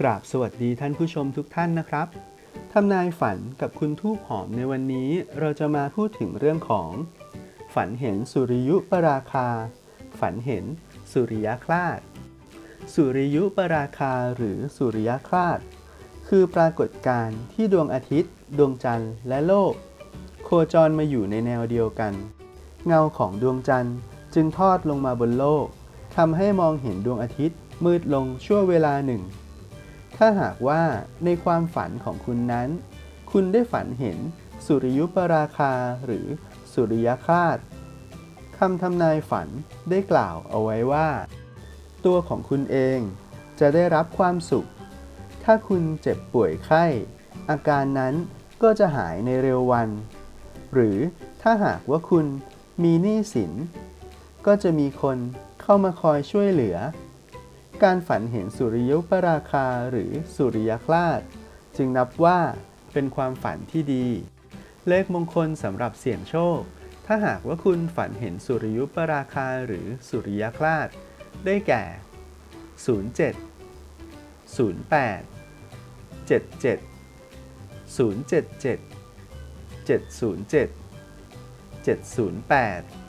กราบสวัสดีท่านผู้ชมทุกท่านนะครับทำนายฝันกับคุณทูบหอมในวันนี้เราจะมาพูดถึงเรื่องของ ฝันเห็นสุริยุปราคา ฝันเห็นสุริยคราสสุริยุปราคาหรือสุริยคราสคือปรากฏการณ์ที่ดวงอาทิตย์ ดวงจันทร์และโลก โคจรมาอยู่ในแนวเดียวกัน เงาของดวงจันทร์จึงทอดลงมาบนโลกทำให้มองเห็นดวงอาทิตย์มืดลงชั่วเวลาหนึ่ง ถ้าหากว่าในความฝันของคุณนั้น คุณได้ฝันเห็นสุริยุปราคาหรือสุริยคาสคำทำนายฝันได้กล่าวเอาไว้ว่า ตัวของคุณเองจะได้รับความสุข ถ้าคุณเจ็บป่วยไข้ อาการนั้นก็จะหายในเร็ววัน หรือถ้าหากว่าคุณมีหนี้สิน ก็จะมีคนเข้ามาคอยช่วยเหลือ การฝันเห็นสุริยุปราคาหรือสุริยคราสจึงนับว่าเป็นความฝันที่ดี เลขมงคลสำหรับเสี่ยงโชค ถ้าหากว่าคุณฝันเห็นสุริยุปราคาหรือสุริยคราสได้แก่ 07 08 77 077 707 708